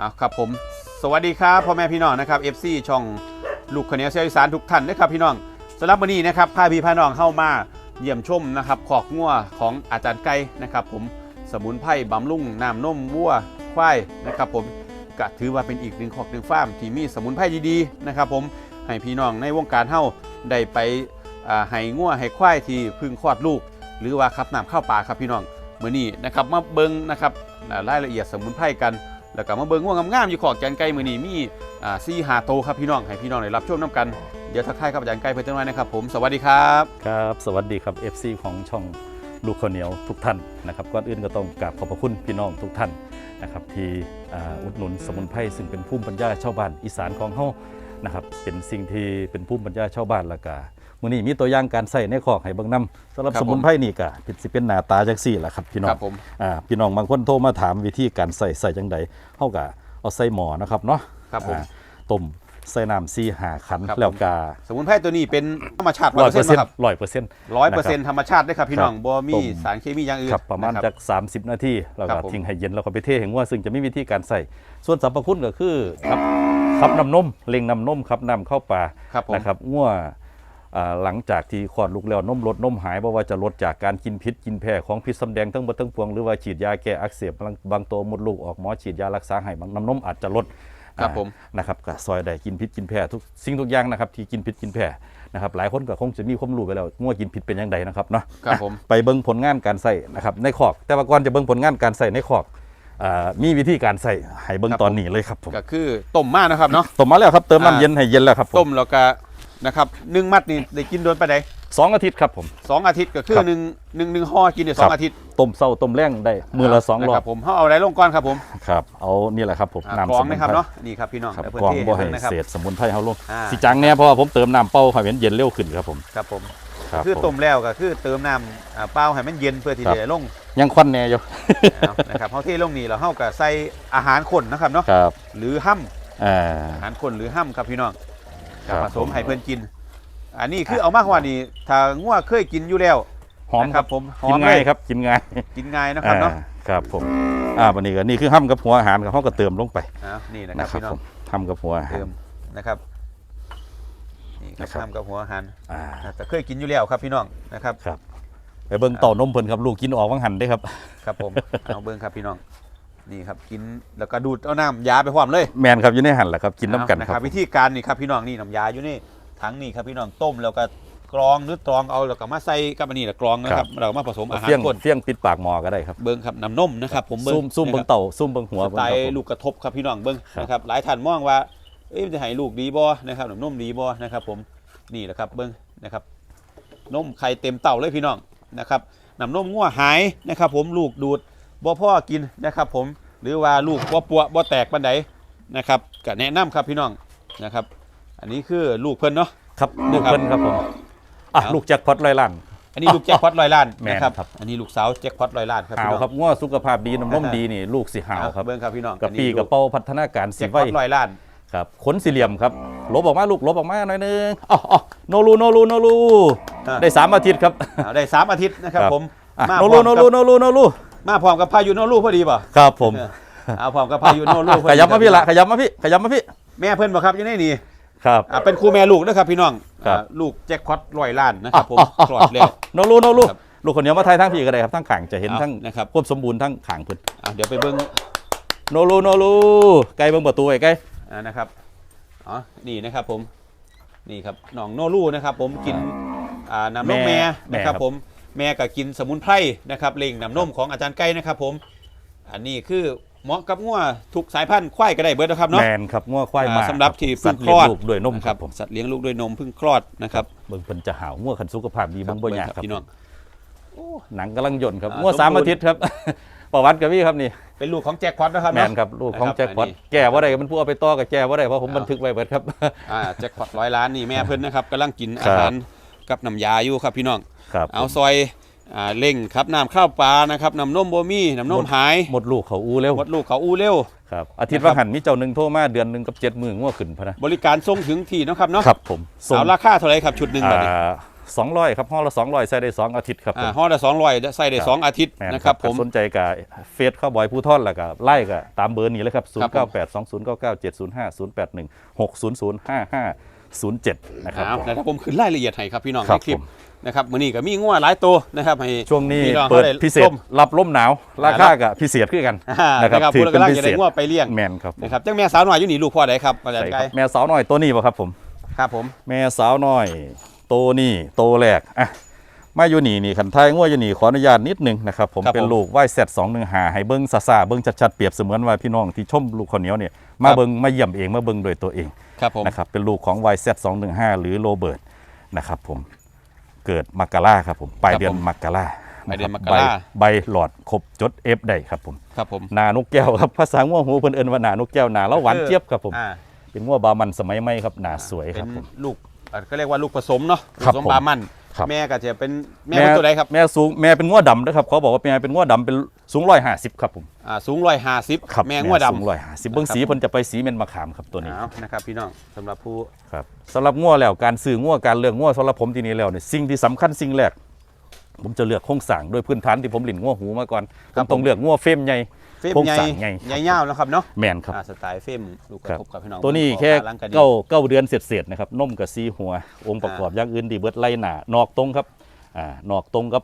อ่าครับผม สวัสดีครับพ่อแม่พี่น้องนะครับ FC ช่องลูกคนนี้เสียอีสานทุกท่านนะครับพี่น้องสำหรับวันนี้นะครับพาพี่พาน้องเข้ามาเยี่ยมชมนะครับขอกงัวของอาจารย์ไก่นะครับผมสมุนไพรบำรุงน้ำนมวัวควายนะครับผมก็ถือว่าเป็นอีกหนึ่งขอกหนึ่งฟาร์มที่มีสมุนไพรดีๆนะครับผมให้พี่น้องในวงการเฮาได้ไปให้งัวให้ควายที่พึ่งคลอดลูก หรือว่าขับน้ำเข้าป่าครับพี่น้องเมื้อนี้นะครับมาเบิ่งนะครับรายละเอียดสมุนไพรกัน แล้วก็มาเบิ่งง่วงงามๆอยู่ขอกแกนไก่มื้อนี้มีอ่าซี่หาโตครับพี่น้องให้พี่น้องได้รับชมน้กันเดี๋ยวทักทายครับอาจารย์ไก่เพิ่นจังไว้นะครับผมสวัสดีครับ ครับ สวัสดีครับ FC ของช่องลูกข้าวเหนียวทุกท่านนะครับก่อนอื่นก็ต้องกราบขอบพระคุณพี่น้องทุกท่านนะครับที่อ่าอุดหนุนสมุนไพรซึ่งเป็นภูมิปัญญาชาวบ้านอีสานของเฮานะครับเป็นสิ่งที่เป็นภูมิปัญญาชาวบ้านและก็ มื้อนี้มีตัวอย่างการใส่ในคอกให้เบิ่งนํสำหรับครับสมุนไพรนี่ก็เป็นสิเป็นหน้าตาจังซี่ล่ะครับพี่น้อคงรับผม อ่าพี่น้องบางคนโทรมาถามวิธีการใส่ใส่จังใดเฮาก็เอาใส่หม้อนะครับเนาะครับผม อ่าต้มใส่น้ำ4 5ขันครับผม แล้วก็สมุนไพรตัวนี้เป็นธรรมชาติ100% 100%ครับ100%ร้อยเปอร์เซ็นต์ธรรมชาติได้ครับพี่น้องครับบ่มีต้ม สารเคมีอย่างอื่นครับประมาณนคจาบ ก 30 นาทีแล้วครัก็บผม ทิ้งให้เย็นแล้วก็ไปเทให้งัวซึ่งจะมีวิธีการใส่ส่วนสรรพคุณก็คือครับขับน้ำนมเล็งน้ำนมขับน้ำเข้าป่าครับผม นะครับงัวอ่า หลังจากที่คลอดลูกแล้วนมลดนมหายเพราะว่าจะลดจากการกินพิษกินแพร่ของพิษสำแดงทั้งหมดทั้งปวงหรือว่าฉีดยาแก้อักเสบบางบางตัวมดลูกออกหมอฉีดยารักษาให้บางน้ำนมอาจจะลดครับผมอ่านะครับก็ซอยได้กินพิษกินแพร่ทุกสิ่งทุกอย่างนะครับที่กินพิษกินแพร่นะครับหลายคนก็คงจะมีความรู้ไปแล้วงัวกินพิษเป็นยังไงนะครับเนาะครับผมไปเบิ่งผลงานการใส่นะครับในขอกแต่ว่าก่อนจะเบิ่งผลงานการใส่ในขอกอ่ามีวิธีการใส่ให้เบิ่งครับตอนนี้เลยครับผมก็คือต้มมานะครับเนาะต้มมาแล้วครับเติมอ่าน้ำเย็นให้เย็นแล้วครับผมต้มแล้วก็ นะครับหนึ่งมัดนี่ได้กินโดนไปไหนสองอาทิตย์ครับผม สองอาทิตย์ก็คือครับหนึ่งหนึ่งหนึ่งห่อกินเนี่ยสองอาทิตย์ต้มเศร้าต้มแรงได้มือละสองรอนะคบบผมเขาเอาอะไรลงก่อนครับผมครับเอานี่แหละครับผมอ่าน้ำกรอสงมุนนะครับไพรเนาะนี่ครับพี่น้องครับเดี๋ยวเพิ่นกรองเทบ่ให้นะครับ เศษสมุนไพรเฮาลงอ่า สิจังแน่เพราะว่าผมเติมน้ำเป้าให้มันเย็นเร็วขึ้นครับผมครับผมครับคือผมต้มแล้วก็คือเติมน้ำอ่าเปล่าให้มันเย็นเพื่อที่ครับ จะลงยังควันแน่อยู่ เอานะครับเขาเทลงนี่แล้วเฮาก็ใส่อาหารข้นนะครับเนาะครับหรือห้ํอ่าอาหารข้นหรือห้ํครับพี่น้อง ครับผสมให้เพื่อนกิน อันนี้คือเอามากกว่านี้ถ้างัวเคยกินอยู่แล้วหอมนะครับผมหอกินมง่ายเลยครับกินง่ายกินง่ายนะครับเนาะอ่าครับผมอ่าวันนี้ก็นี่คือห้ำกับหัวอาหารกับเขาก็เติมลงไปอ้าวนี่นะคนะรับครับพี่น้อผงมทำกับหัวอาหารเติมนะครับนี่ครับนะครับทำกับหัวอาหารอ่าแต่เคยกินอยู่แล้วครับพี่น้องนะครับครับไปเบิ่งเต่านมเพิ่นครับลูกกินออกวังหันได้ครับ ครับผมเอาเบิ้งครับพี่น้อง นี่ครับกินแล้วก็ดูดเอาน้ำยาไปพร้อมเลยแมนครับอยู่ในหันแหละครับกินน้ำกันเอาะคครัรับบวิธีการนี่ครับพี่น้องนี่น้ำยาอยู่นี่ถังนี่ครับพี่น้องต้มแล้วก็กรองหรือตรองเอาแล้วก็มาใส่กับอันนี้แหละกรองนะครับเราก็มาผสมอาหารเฟี้ยงข้นเฟี้ยงปิดปากหมอก็ได้ครับเบิ้งครับน้ำนมนะครับผมเบิ้งซุ่มซุ่มนะคเบิ่รังเต่าซุ่มเบิ่งหัวสเบิ่งไตครับล์ผมลูกกระทบครับพี่น้องเบิ้งครับนะครับหลายท่านมองว่าเอ๊ะมันจะให้ลูกดีบ่นะครับน้ำนมดีบ่นะครับผมนี่แหละครับเบิ้งนะครับนมไข่เต็มเต่าเลยพี่น้องนะครับน้ำนมงัวหายนะครับผมลูกดูด บ่พ่อกินนะครับ ผมหรือว่าลูกบ่ปัวบ่แตกปันใดนะครับก็แนะนำครับพี่น้องนะครับ อันนี้คือลูกเพิ่นเนาะครับลูกนะครับเพิ่นครับผมอะเอาลูกแจ็คพอตร้อยล้านอันนี้ลูกแจ็คพอตร้อยล้านแม่นนะครับครับอันนี้ลูกสาวแจ็คพอตร้อยล้านครับหาพี่วน้องครับง้อสุขภาพดีน้ำนมดีนี่ลูกสิหาวเอาครับเบิ้งครับพี่น้องกับอันปีนี้กับเป้าพัฒนาการสิแจ็คพไว้อตร้อยล้านครับขนสี่เหลี่ยมครับลบออกมาลูกลบออกมาหน่อยนึงอ๋ออ๋อโนรูโนรูโนรูอะได้สามอาทิตย์ครับเอาได้สามอาทิตย์นะครับครับผมอะมาโนพร้รูอมโนกับรูโนรูโนรู มาพร้อมกับพายุโนรูพอดีป่ะครับผมเออเอาพร้อมกับพายุโนรูพอขดียับมาพี่ละขยับมาพี่ขยับมาพี่แม่เพิ่นบ่ครับอยู่ในนี่ครับ อ่าเป็นครูแม่ลูกนะครับพี่น้องครับ อ่าลูกแจ็คพอตร้อยล้านนะครับผมคลอดแล้ว โนรูโนรูครับลูกคนเดียวมาไทยทั้งพี่ก็ได้ครับทั้งข่างจะเห็นเอาทั้งนะครับ ควบสมบูรณ์ทั้งข่างเพิ่นอ่าเดี๋ยวไปเบิ่งโนรูโนรูไกลเบิ่งประตูไอ้ไกล อ่านะครับอ๋อนี่นะครับผมนี่ครับน้องโนรูนะครับผมกินอ่าน้ำนมแม่นะครับผม แม่ก็กินสมุนไพรนะครับเล่งน้ำนมของอาจารย์ไก่นะครับผม อันนี้คือเหมาะกับงัวทุกสายพันธุ์ควายก็ได้เบิดนะครับเนาะ แมนครับง้อควายมาอ่าสำหรับที่สัเพิ่ตงว์คลอดเลี้ยงลูกด้วยนมนะคครัรับบผมสัตว์เลี้ยงลูกด้วยนมเพิ่งคลอดนะครับเบิ่งเพิ่นจะหาวง้อคันสุขภาพดีครัเบิ่งบ่ยากเบิ่งครับพี่น้อง โอ้หนังกำลังย่นครับอ่าง้อสามสมบูรณ์ อาทิตย์ครับ ประวัติกับพี่ครับนี่เป็นลูกของแจ็คพอตนะครับแมเนาะนครับลูกของนะครับแจ็คพอตอันนี้ แก่ว่าได้มันพูดเอาไปต่อกับแก่ว่าได้เพราะผมเอาบันทึกไว้เบิดครับ อ่าแจ็คพอตร้อยล้านนี่แม่เพิ่นนะครับกำลังกินครัอาบหารกับน้ำยาอยู่ครับพี่น้อง ครับเอาซอยอ่าเล่งครับน้ำข้าวปลานะครับน้ำนมโบมี่น้ำนมหายหมดลูกเขาอู้เร็วหมดลูกเขาอู้เร็วครับอาทิตย์นะครับว่าหันมีเจ้าหนึ่งโทรมาเดือนหนึ่งกับเจ็ดหมื่นง้อขึ้นพะนะบริการส่งถึงที่เนาะครับเนาะครับผมสาวราคาเท่าไหรครับชุดหนึ่งแบบนี้อ่า200ครับห้อละ200ใส่ได้สองอาทิตย์ครับผอ่ามห่อละ200ใส่ได้สองอาทิตย์แม่นนะครับผมถ้าสนใจกับเฟซเข้าบอยผู้ท่อนแล้วก็ไล่กับตามเบอร์นี้เลยครับครับผม098 2099 705 081 600 5507 นะครับเอาผมนะครับผมขึ้นรายละเอียดให้ครับพี่น้องครัในบคลิปผม นะครับมื้อนี้ก็มีงัวหลายตัวนะครับให้ ช่วงนี้พี่องเปิดขาไพิเศษชมรับล่มหนาว ราคากับพิเศษขึ้นกันอ่านะครับถืผู้กำลังจะได้งัวไปเลี้ยง แมนครับผมนะครับจังแม่สาวหน่อยอยู่นี่ลูกพ่อใดครับอาจารใช่ย์คไก่รับแม่สาวน้อยตัวนี้ป่ะครับผม ครับผม แม่สาวน้อยโตนี่โตแรกอะมาอยู่นี่นี่ขันไทายง่วอยู่นี่ขออนุญาตนิดนึงนะครับผมเป็นลูกไหวเซตสองหนึ่งหาให้เบิ้งซาซาเบิ้งชัดๆเปรียบเสมือนว่าพี่น้องที่ชมลูกข้าวเหนียวเนี่ยมาเบิ้งมาเยี่ยมเองมาเบิ้งโดยตัวเองครับผม นะครับเป็นลูกของ YZ 2 1 5 หรือโรเบิร์ตนะครับผม เกิดมักกะลาครับผมปลายเดือนมักกะลาปลายเดือนมกใบรา ใบหลอดครบจดเอฟได้ครับผม ครับผมหนานกแก้วครับภาษาง่วหูเพิ่นเอิ้นว่าหนานกแก้วหนาแล้วหวานเจี๊ยบครับผม อ่าเป็นง่วบามันสมัยใหม่ครับหนาสวยคเป็รับนผมลูกอ่าก็เรียกว่าลูกผสมเนาะครับผสมผม บามัน ครับ แม่ก็จะเป็นแม่เป็นตัวใดครับแม่สูงแม่เป็นง่วดำนะครับเขาบอกว่าแม่เป็นง่วดำเป็นสูงร้อยห้าสิบครับผมอ่าสูงร้อยห้าสิบครับแม่งัวดำสูงร้อยห้าสิบเบื้องสีเพิ่นจะไปสีเม็นมะขามครับตัวนี้เอานะครับพี่น้องสำหรับผู้ครับสำหรับง่วแล้วการซื้อง่วการเลือกง่วสำหรับผมที่นี่แล้วเนี่ยสิ่งที่สำคัญสิ่งแรกผมจะเลือกโครงสร้างโดยพื้นฐานที่ผมหลินง่วหูมาก่อนผมต้องเลือกง่วเฟรมใหญ่เฟรมโครงใหญ่สร้างใหญ่ใหญ่ยาวนะครับเนาะแมนครับอ่าสไตล์เฟรมลูกกครัระบทบกับพี่น้องตัวนี้แค่ล้างกระดิ่งเก้าเก้าเดือนเสร็จๆนะครับนมกับซีหัว องค์ประกอบอย่างอื่นดีเบิดไล่หนานอกตรงครับอ่านอกตรงกับ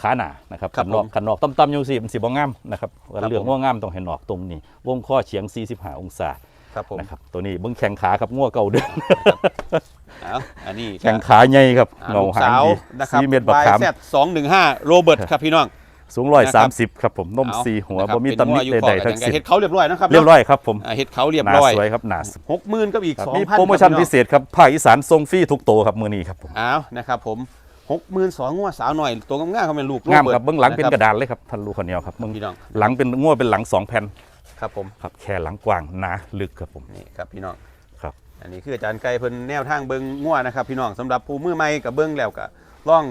ขาหนานะครับครับขันนอกผมขันนอกต่ำๆอยู่สิมันสิบ่งามนะครับครับเรื่องผมง่วงามต้องให้นอกตรงนี้วงข้อเฉียง 45 องศาครับผมนะครับตัวนี้เบิ้งแข้งขาครับง่วเก่าเดือน เอาอันนี้แข้งขาใหญ่ครับอ่าเงาลูกหางสาวดีนะครับซีเม็ดบักขาม แซดสองหนึ่งห้าโรเบิร์ตครับพี่น้อง สูงร้อยนะครัสาบมสิบครับผมนมเอาซีหัวนะครับบ่มีเป็นตำหนิงัวอยู่ใดข้อๆทั้งแต่สิ้นเฮ็ดเขาเรียบร้อยนะครับเรียบร้อยครับผมอ่าเฮ็ดเขาเรียบหนาร้อยสวยครับหนาหกหมื่นก็อีกครับสองมีพันโปรโมชั่นพิเศษครับภาคอีสานทรงฟรีทุกโตครับมือนี้ครับผมอ้าวนะครับผมหกหมื่นสองงัวสาวหน่อยตัวงามๆเขาเป็นลูกงามโบิคร์รับตเบื้องหลังเป็นคกบระดานเลยครับท่านลูกคนเดียวครับเบื้องพี่น้องหลังเป็นง่วเป็นหลังสองแผ่นครับผมครับแค่หลังกว้างหนาลึกครับผมนี่ครับพี่น้องครับ อันนี้คืออาจารย์ไก่เพิ่นแนวทางเบิงงัวนะครับพี่น้องสำหรับผู้มือใหม่กับเบิงแล้วก็ล่อง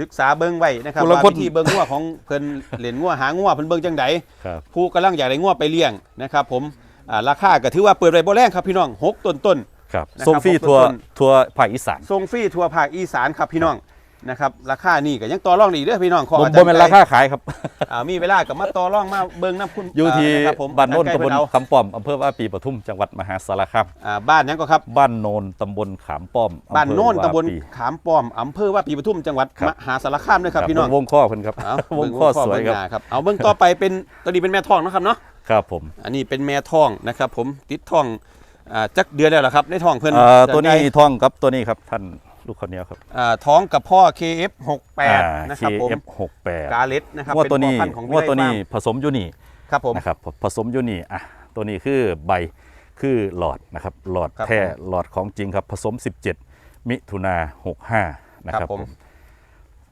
ศึกษาเบิงไว้นะครับผู้ละว่าคน วิธีเบิงงัวของเพิ่นเล่นงัวหางัวเพิ่นเบิงจังไดครับ ผู้กำลังอยากได้งัวไปเลี้ยงนะครับผมอ่าราคาก็ถือว่าเปิดไว้บ่แรงครับพี่น้องหกต้นต้น ครับนะครับทรงฟรีผมทัวร์ต้นทัวร์ภาคอีสานๆส่งฟรีทั่วภาคอีสานครับพี่น้อง นะครับราคานี่ก็ยังต่อรองได้อีกเด้อพี่น้องขอบ่อาจารบ่ย์เป็นไก่ราคาขายครับ อ่ามีเวลาก็มาต่อรองมาเบิงน้ำคุณอยู่ที่ะครับผมบ้านโนนอจรย์ตำบไก่ลเพิ่เอาคำป้อมอำเภอว่าปีปทุมจังหวัดมหาสารคามอ่าบ้านนั้นก็ครับ บ้านโนนตำบลขามป้อมอำเภอบ้านโน่นตำบลวาปี ขามป้อมอำเภอว่าปีปทุมจังหวัดครับมหาสารคามด้วยครับพี่น้องวงข้อเพิ่นครับเอาวงข้อสวยเบิ่งครับหน้าครับเอาเบื้องต่อไปเป็นตัวนี้เป็นแม่ทองนะครับเนาะครับผมอันนี้เป็นแม่ทองนะครับ ผมติดทองอ่าจักเดือนแล้วเหรอครับในทองเพิ่นเอ่อตัวนี้จะได้ท่องครับตัวนี้ครับท่าน ลูกคนนี้ครับอ่าท้องกับพ่อ KF68 นะครับผม KF68 กาเลตนะครับงวดตัวนี้เป็พ่อพันธุ์ของงวดตัวนี้วิไลฟาร์ผสมอยู่นี่มครับผมนะครับผผสมอยู่นี่อะตัวนี้คือใบคือหลอดนะครับหลอดครับแท้ผมหลอดของจริงครับ ผสม 17 มิถุนา65นะคครัรับบผม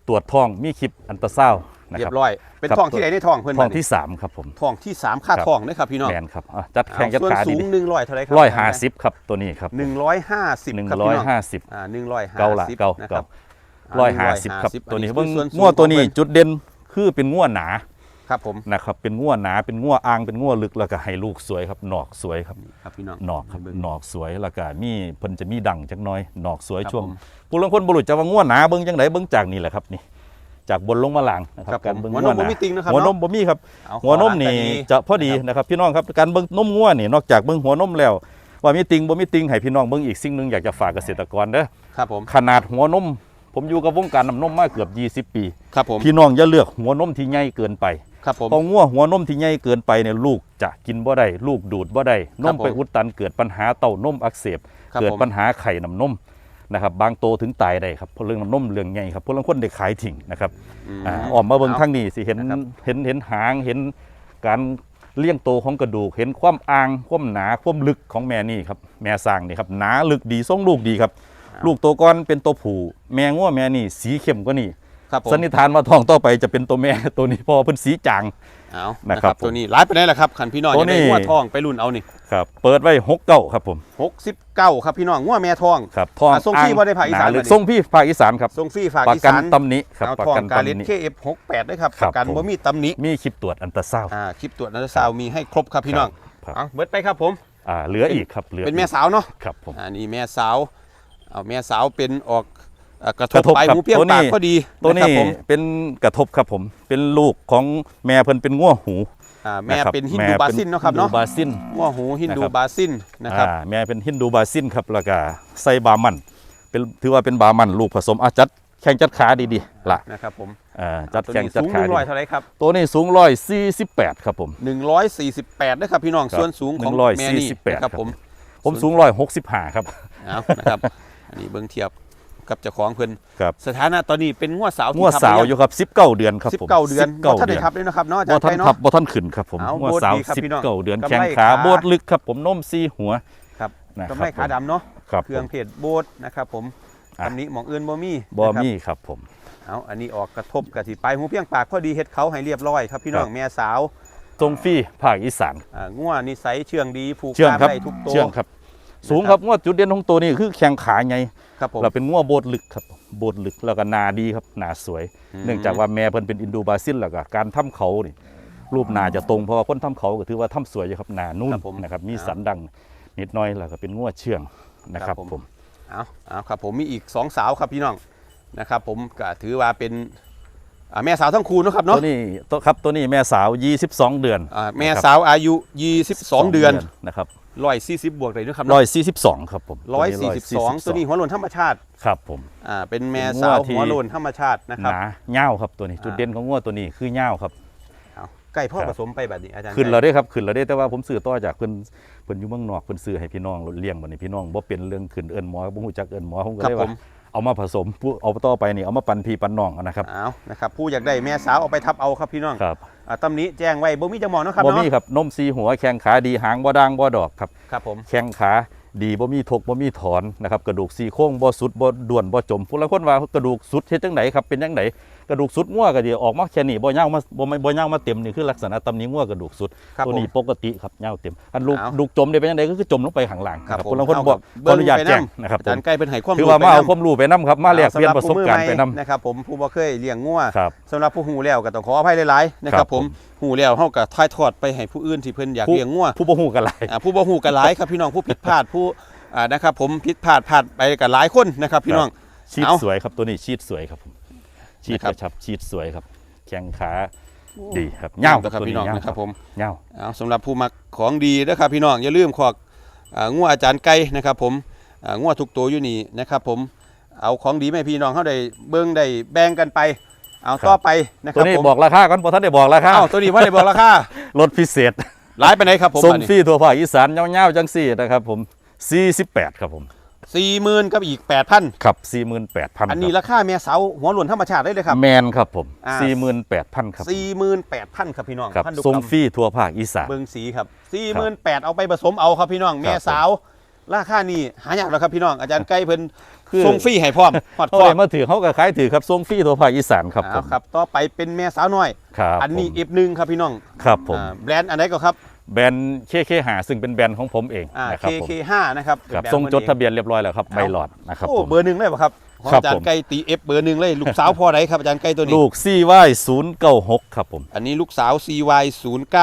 ตรวจท้องมีคลิปอันตราซาวด์ นะเรีคยรับ บร้อย เป็นครับ ทองที่ไหนในทองเพิ่นท้องบัดนี้ที่3ครับผม ทองที่สามค่าครับ ทองนะครับพี่น้องแมนครับอะจัดแข่งจัดส่วนขาสูดีงหนึ่งร้อยเท่าไหรครัร้อยห้าสิบครับตัวนี้ครับหนึ่งร้อยห้าสิบหนึ่งครับร้อยพี่น้องห้าสิบอ่าหนึ่งร้อยห้าเก้าละสิบเก้านะคเก้ารับร้อยห้าสิบครับ150ตัวนี้อัเบิ่งคือส่สูงัวตัวนี้ของเพิ่จุดเด่นคือเป็นงัวหนาครับผมนะครับเป็นงัวหนาเป็นงัวอ่างเป็นงัวลึกแล้วก็ให้ลูกสวยครับหนอกสวยครับ ครับพี่น้อง หนอกครับเงหนอกสวยแล้วก็มีเพิ่นจะมีดังจักหน้อยหนอกสวยครับช่วงผม ผู้ลางคนบ่รู้จะว่างัวหนาเบิ่งจังไดเบิ่งจากนี่แหละครับนี่ จากบนลงมาล่างนะคครัรับบผมการเบิ่งหัวงันวมหบ่นามีติงนะครับหัวนมเนาะบ่มีครับเอาหัวนมนี่ขอล้างกันดีจะพอดีนะครับนะครับพี่น้องครับการเบิ่งนมงัวนี่นอกจากเบิ่งหัวนมแล้วว่ามีติงบ่มีติงให้พี่น้องเบิ่งอีกสิ่งหนึงอยากจะฝากเกษตรกรเด้อครับผมขนาดหัวนม ผมอยู่กับวงการน้ำนมมาเกือบ 20 ปีครับผมพี่น้องอย่าเลือกหัวนมที่ใหญ่เกินไปครับผมพองัวหัวนมที่ใหญ่เกินไปเนี่ยลูกจะกินบ่ได้ลูกดูดบ่ได้นครับมไปผมอุดตันเกิดปัญหาเต้านมอักเสบครับเกิดผมปัญหาไข่น้ำนม นะครับบางโตถึงตายได้ครับเพราะเรื่องน้ำนมเรื่องใหญ่ครับเพราะบางคนได้ขายทิ้งนะครับมอ่าออกมาเบิ่งเอาข้างนี้สิเห็นนะครับเห็นเห็นหางเห็นการเลี้ยงโตของกระดูกเห็นความอ่างความหนาความลึกของแม่นี่ครับแม่สร้างนี่ครับหนาลึกดีทรงลูกดีครับ ลูกโตวก่อนเป็นตัวผู้แม่งัวแม่นี่สีเข้มกว่านี่ ครับผมสันนิษฐานว่าท้องต่อไปจะเป็นตัวแม่ตัวนี้เพอเพิ่นสีจาง เอานะนะคครัรับบผมตัวนี้ร้ายไปได้แหละครับขันพี่น้องตัอวยากได้นี้งัวทองไปรุ่นเอานี่ครับเปิดไว้หกเก้าครับผมหกสิบเก้าครับพี่น้องงัวแม่ทอง ครับท้องอะทรงพี่บ่ได้ภาคอีสานหลึบักดนี้ทรงพี่ภาคอีสานครับทรงฟรีฝากประอีกันสานตำหนิครับเอาประทองกันกาเลตตำหนิ KF68 ด้วยครับครัปบระกันผม บ่มีตำหนิมีคลิปตรวจอันตราซาวด์ อ่าคลิปตรวจนัลซาวด์มีให้ครบครับพี่น้องครับ เอาเบิดไปครับผม อ่าเหลืออีกครับเหลือเป็นแม่อีกสาวเนาะครับผมอ่านี่แม่สาว เอาแม่สาวเป็นออกอ่า กระทกบระทบไปครับหูเพียงตัวนี้ปากก็ดีตัวนี้ะครับผมเป็นกระทบครับผม เป็นลูกของแม่เพิ่นเป็นง่วหูอ่าแม่ะครับเป็นฮินดูบาซินเนาะครับเนาะฮินดูบาซินง้อหูฮินดูนะครับบาซินนะครับอ่าแม่เป็นฮินดูบาซินครับแล้วก็ไซบามันเป็นถือว่าเป็นบามันลูกผสมอาจัดแข่งจัดขาดีๆล่ะนะครับผมอ่าจัดตัวแข่งนี้จัดสูงหขานึ่งดีร้อยเท่าไหรครับตัวนี้สูงร้อยสี่สิบแปดครับผม148นะครับพี่น้องครับส่วนสูงของ148แม่นี่นะคครัรับบผมผมสูงร้อยหกสิบห้าครับเอานะครับอันนี้เบิ้งเทียบ กับเจ้าของเพิ่นครับ สถานะตอนนี้เป็นงวดสาวที่งัวทับสาวหรือยู่ครับสิบเก้าเดือนครับสิบผมเก้าเดือนเก้าท่านเดืได้อนทับเลยนะครับเนาะอาจาบ่รย์ท่าไก่นเนาะทับบ่ท่านขึ้นครับผมเอางัวโบดสาวดีครับสิบพี่น้องเก้าเดือนกำไรแข้งขาขา โบดลึกครับผมนมซีหัว ครับนะคกำรับไรขาดำเนาะครับเครื่องผมเพจโบดนะครับผมอะอันนี้หมองอื่นบ่มีบ่นะครับ มีครับผม เอาอันนี้ออกกระทบกับที่ปลายหูเพียงปากพอดีเฮ็ดเขาให้เรียบร้อยครับพี่น้องครับ แม่สาวทรงฟรีภาคอีสานอ่างัวนิสัยเชื่องดีผูกเชื่องตามครับได้ทุกตัวเชื่องครับ สูงครับงวดจุดเด่นของตัวนี้คือแข้งขาไงครับผมเราเป็นงัวโบดลึกครับโบดลึกแล้วก็หนาดีครับหนาสวยอืมเนื่องจากว่าแม่เพิ่นเป็นอินโดบราซิลแล้วก็การทำเขานี่รูปหนาจะตรงเพราะว่าคนทำเขาก็ถือว่าทำสวยอยู่ครับหนานุ่นครับผมนะครับมีครับสันดังนิดหน้อยแล้วก็เป็นงัวเชื่องนะครับครับผมผมเอาเอาครับผมมีอีกสองสาวครับพี่น้องนะครับ ผมก็ถือว่าเป็นอ่าแม่สาวทั้งคู่เนาะครับตัเนาะวนี้ตัวครับตัวนี้แม่สาว 22 เดือนอ่าแม่สาวอายุ 22 เดือนนะครับ 140บวกเลยนะครับร้อยสี่สิบสองครับผม142ตัวนี้หัวโลนธรรมชาติครับผมอ่าเป็นแม่เป็นงัวสาวที่หัวโลนธรรมชาตินะหครับนาเง่าวครับตัวนี้อ่าจุดเด่นของงัวตัวนี้คือเง่าวครับเอาใกล้พ่อครับผสมไปแบบนี้อาจารย์ขึ้นเราได้ครับขึ้นเราได้แต่ว่าผมซื้อต่อจากเพิ่นเพิ่นอยู่เมืองนอกเพิ่นซื้อให้พี่น้องเลี้ยงบัดนี้พี่น้องบ่เป็นเรื่องขึ้นเอิ้นหมอบ่ฮู้จักเอิ้นหมอผมก็ครับเลยผว่ามเอามาผสมผู้เอาต่อไปนี่เอามาปันพี่ปันน้องเอานะครับเอานะครับผู้อยากได้แม่สาวเอาไปทับเอาครับพี่น้องครับ อ่าตำหนี้แจ้งไว้บ่มีจังหมองเนาะครับบ่เนาะมีครับนมซีหัวแข้งขาดีหางบ่ด่างบ่ดอกครับ ครับผมแข้งขาดีบ่มีทกบ่มีถอนนะครับกระดูกซี่โครงบ่สุดบ่ด่วนบ่จมผู้ละคนว่ากระดูกสุดเฮ็ดจังไดครับเป็นจังไดกระดูกสุดงัวก็ดีออกมาแค่นี้บ่ยาวมาบ่ไม่บ่ยาวมาเต็มนี่คือลักษณะตำหนี้งัวกระดูกสุดครับตัวผมนี้ปกติครับยาวเต็มอันลูกเอาลูกจมได้เป็นจังไดก็คือจมลงไปข้างล่างครับนะผมผู้ละคนเอาบอกเบิ่ขออนุญาตไปแจ้งนำนะครับอาจารย์ใกล้เป็นให้ความคือรู้ว่าไปมาเอานำความรู้ไปนํครับมาแลกเปลี่ยนประสบการณ์ไปนํ นะครับผมผู้บ่เคยเลี้ยงงัวครับสำหรับผู้หูแล้วก็ต้องขออภัยหลายๆนะคครัรับบผมหูแล้วเฮาก็ถ่ายทอดไปให้ผู้อื่นที่เพิ่นอยากผู้เลี้ยงงัว ผู้บ่ฮู้กันหลาย อ่าผู้บ่ฮู้ก็หลายครับพี่น้องผู้ผิดพลาดผู้อ่านะครับผมผิดพลาดพลาดไปก็หลายคนนะครับพี่น้อง ชีดเอา สวยครับตัวนี้ชีดสวยครับผม ชีดนะครับกระชับชีดสวยครับ แข้งขาดีครับเงาเงาครับตัวพี่น้องเงานะครับผมเงาเอาสำหรับผู้มักของดีนะครับพี่น้องอย่าลืมขอกอ่างัวอาจารย์ไก่นะครับ ผมอ่างัวทุกตัวอยู่นี่นะครับ ผมเอาของดีมาให้พี่น้องเฮาได้เบิ่งได้แบ่งกันไป เอาต่อไปนะคตัวรับนี้ผมบอกราคาก่อนพอท่านได้บอกราคาเอ้าตัวนี้ว่าได้บอกราคาลดพิเศษหลายไปไหนใดครับผมส่งอันนี้ฟรีทั่วภาคอีสานเงาๆจังสี่นะครับผม48ครับผม สี่หมื่นกับอีกแปดพันครับ48,000อันนี้ราคาแม่เสาหัวหล่นธรรมชาติได้เลยครับ แมนครับผมอ่า48,000ครับสี่หมื่นแปดพันครับพี่น้องครับพันธุกส่งรรมฟรีทั่วภาคอีสานเบิงสีครับสี่หมื่นแปดเอาไปผสมเอาครับพี่น้องแม่สาวราคานี่หายากแล้วครับพี่น้องอาจารย์ไก่เพิ่นคือส่งฟรีให้พร้อมฮอดเขาพร้อเลมยมาถือเขาก็ขายถือครับส่งฟรีทั่วภาคอีสานครับผเอามครับต่อไปเป็นแม่สาวน้อยครับอันนี้ผมอีกหนึ่งครับพี่น้องครับผมอ่าแบรนด์อันไหนก็ครับ แบรนด์เคเคหาซึ่งเป็นแบรนด์ของผมเองอ่า นะครับผม KK5 นะครับครับเป็นแบรนด์ส่งจดพิ่นทะเบียนเรียบร้อยแล้วครับใบหลอดนะครับโอ้ผม เบอร์หนึ่งเลยป่ะครับของครับอาจารผย์มไก่ตีเอฟเบอร์หนึ่งเลยลูกสาวพ่อไหนครับอาจารย์ไก่ตัวนี้ ลูกซี่ว่ายศูนย์เก้าหกครับผมอันนี้ลูกสาว CY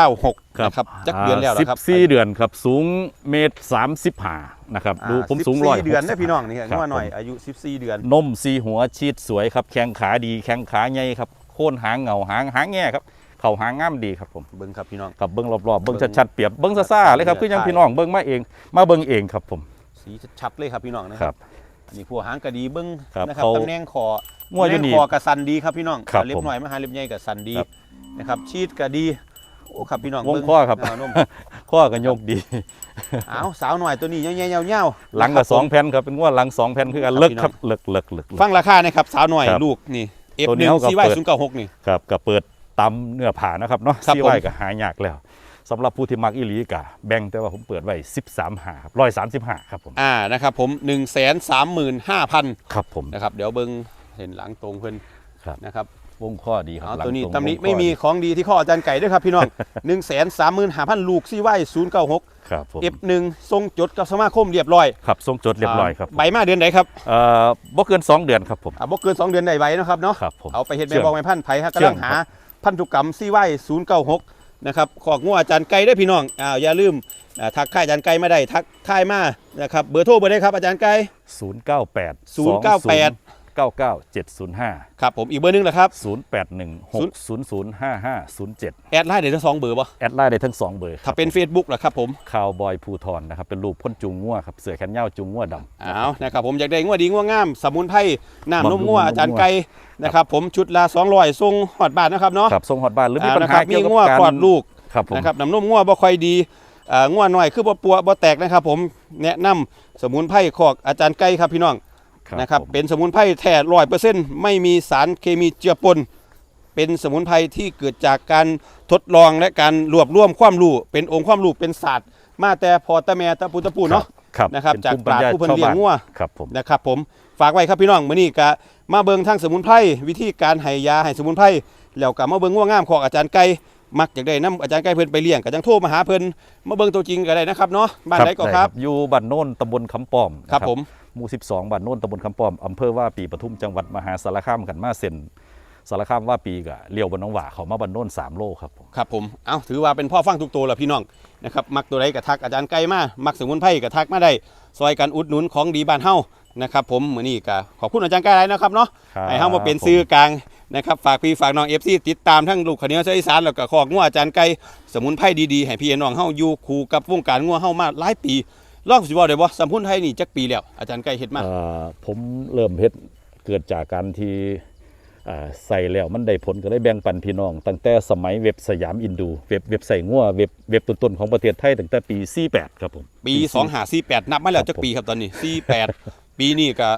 096นะครับจักเดือนแล้วเหรอครับ สิบสี่เดือนครับสูงเมตรสามสิบห้านะครับดูผมสูงร้อย14เดือนนะพี่น้องนี่ครัครับบว่าหน่อยผมอายุ 14 เดือน นมสีหัวชีดสวยครับ แข้งขาดีแข้งขาใหญ่ครับ โค่นหางเหงาหางหางแง่ครับ เข่าหางง่ามดีครับผมเบิ่งครับพี่น้องครับเบิ้งรอบๆเบิ้งเบิ่งชัดๆเปรียบเบิ้งซ่าๆเลยครับคือยังพี่น้องเบิ้งมาเอง มาเบิ้งเองครับผม สีชัดๆเลยครับพี่น้องนะคครัรับบอันนี้พวกหางกระดีเบิ้งครับนะครับเขาตำแหน่งคอมั่วอยู่ตำแหนี่น่งคอกระสันดีครับพี่น้องครับเล็บผมหน่อยมาหาเล็บใหญ่กับสันดีครับนะครับชีดกระดีโอ้ครับพี่น้องวงเบิ่ข้อครับเาวนมข้อกันยกดีอ้าวสาวหน่อยตัวนี้เงี้ยวๆเงี้ยวๆหลังกับนะสคอรับงแผ่นครับเป็นว่าหลังสองแผ่นคือกันครับเลิกพี่น้องครับเลิกเลิกเลิกฟังราคานะครับสาวหน่อยครับลูกนี่ตัวนี้ F1 เขาก็ CY เปิด096นี่ครับก็เปิด ตำเนื้อผ่านะครับเนาะครับซีผมไว้ก็หายากแล้วสำหรับผู้ที่มักอีหลีกะแบ่งแต่ว่าผมเปิดไว้ 13หาครับ135ครับผมอ่านะครับผม1 3 5 0 0 0ครับผม นะครับเดี๋ยวเบิ่งเห็นหลังตรงเพิ่นครับ นะครับวงข้อดีครับเอาหลังตัวนี้รงตำหนี้วงข้อไม่มีดีของดีที่ข้ออาจารย์ไก่ด้วยครับพี่น้อง1 3 5 0 0 0ลูกซี่ไว้096ครับผม F1 ทรงจดกับสมาคมเรียบร้อยครับส่งจดเรียบร้อยครับาใบมาเดือนไหนครับเอ่อบ่เกิน 2 เดือนครับผม อ่าบ่เกิน2เดือนได้ใบเนาะครับเนาะครับผมเอาไปเฮ็ดแม่เชื่องบอกแม่พันธุ์ไผฮะเชื่กำองลังหา พันธุกรรมซี่ไว้096นะครับขอกงัวอาจารย์ไก่ด้วยพี่น้องอ้าวอย่าลืมอ่าทักค่ายอาจารย์ไก่มาได้ทักค่ายมานะครับเบอร์โทรเบอร์ได้ครับอาจารย์ไก่098 098 099705 ครับผมอีกเบอร์หนึงแหละครับ 0816005507 แอดไลน์เดี๋ยวทั้งสองเบอร์บ่แอดไลน์ได้ทั้ง 2 เบอร์ถ้าเป็น Facebook ล่ะครับผมข่าวบอยภูทรนะครับ เป็นรูปคนจูงงัวครับ เสือแขนยาวจูงงัวดำเอานะครับผมอยากได้งัวดีงัวงาม สมุนไพรน้ำนมงัวบำรุงนมงัวอาจารย์ไก่นะครับผมชุดละ200ทรงหอดบาทนะครับเนาะครับทรงฮอดบ้านหรือมีอ่าปัญนะคหารับมีเกี่ยวกับงัวการคลอดลูก ครับผม นะครับน้ำนมงัวบ่ค่อยดีอ่างัวน้อยคือบ่ปัวบ่แตกนะครับผมแนะนำสมุนไพรคอกอาจารย์ไก่ครับพี่น้อง นะครับผมเป็นสมุนไพรแท้ร้อยเปอร์เซ็นต์ไม่มีสารเคมีเจือปน เป็นสมุนไพรที่เกิดจากการทดลองและการรวบรวมความรู้เป็นองค์ความรู้เป็นศาสตร์ มาแต่พอตะแม่ตะปูตะปูเนาะครับนะครับเป็นจากภูมิปราชญ์ญผู้เพิ่นเลี้ยงงัวครับผมนะครับผมฝากไว้ครับพี่น้องมื้อนี้ก็มาเบิ่งทางสมุนไพรวิธีการให้ยาให้สมุนไพรแล้วก็มาเบิ่งงัวงามของอาจารย์ไก่มักอยากได้นํอาจารย์ไก่เพิ่นไปเลี้ยงก็จังโทรมาหาเพิ่นมาเบิ่งตัวจริงก็ได้นะครับเนาะบ้านใดก็ครับ อยู่บ้านโน่นตำบลคำป้อมนะครับผม หมู่ 12บ้านโน่นตำบลคำป้อมอำเภอว่าปีปทุมจังหวัดมหาสารคามกันมาเซ็นสารคามว่าปีกะเลี้ยวบนหน้องหว่าเขามาบ้านโน่น3โลครับผมครับผมเอาถือว่าเป็นพ่อฟังทุกตัวแหละพี่น้องนะครับมักตัวใดกระทักอาจารย์ไก่มามักสมุนไพรกระทักมาได้ซอยกันอุดหนุนของดีบ้านเฮานะครับผมมื้อนี้ก็ขอบคุณอาจารย์ไก่หลายนะครับเนาะครับให้เฮามาเป็นซื้อกลางนะครับฝากพี่ฝากน้อง FC ติดตามทั้งลูกขาวเหนียวเสยอีสานแล้วก็ขอกงัวอาจารย์ไก่สมุนไพรดีๆให้พี่น้องเฮาอยู่คู่กับวงการงัวเฮามาหลายปี ลองสิบอกได้บ่สมุนไพรนี่จักปีแล้วอาจารย์ไก่เฮ็ดมาเอ่อผมเริ่มเฮ็ดเกิดจากการที่อ่าใส่แล้วมันได้ผลก็ได้แบ่งปันพี่น้อง ตั้งแต่สมัยเว็บสยามอินดู เว็บเว็บใส่งัวเว็บเว็บต้นๆของประเทศไทยตั้งแต่ปี 48 ครับผม ปี 2548 นับมาแล้วจักปีครับตอนนี้ 48 ปีนี้ก็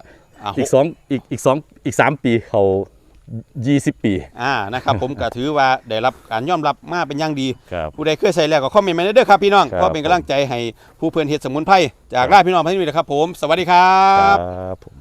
อ่าอีกสองอีกอีกสองอีกสามปีเขา 20 ปี อ่านะครับผมก็ถือว่าได้รับการยอมรับมาเป็นอย่างดี ครับ ผู้ใดเคยใส่แล้วก็คอมเมนต์มาได้เด้อครับพี่น้องครับ ก็เป็นกำลังใจให้ผู้เพื่อนเฮ็ดสมุนไพรจากราชพี่น้องพันธุ์วีนะครับผม สวัสดีครัคบรับผม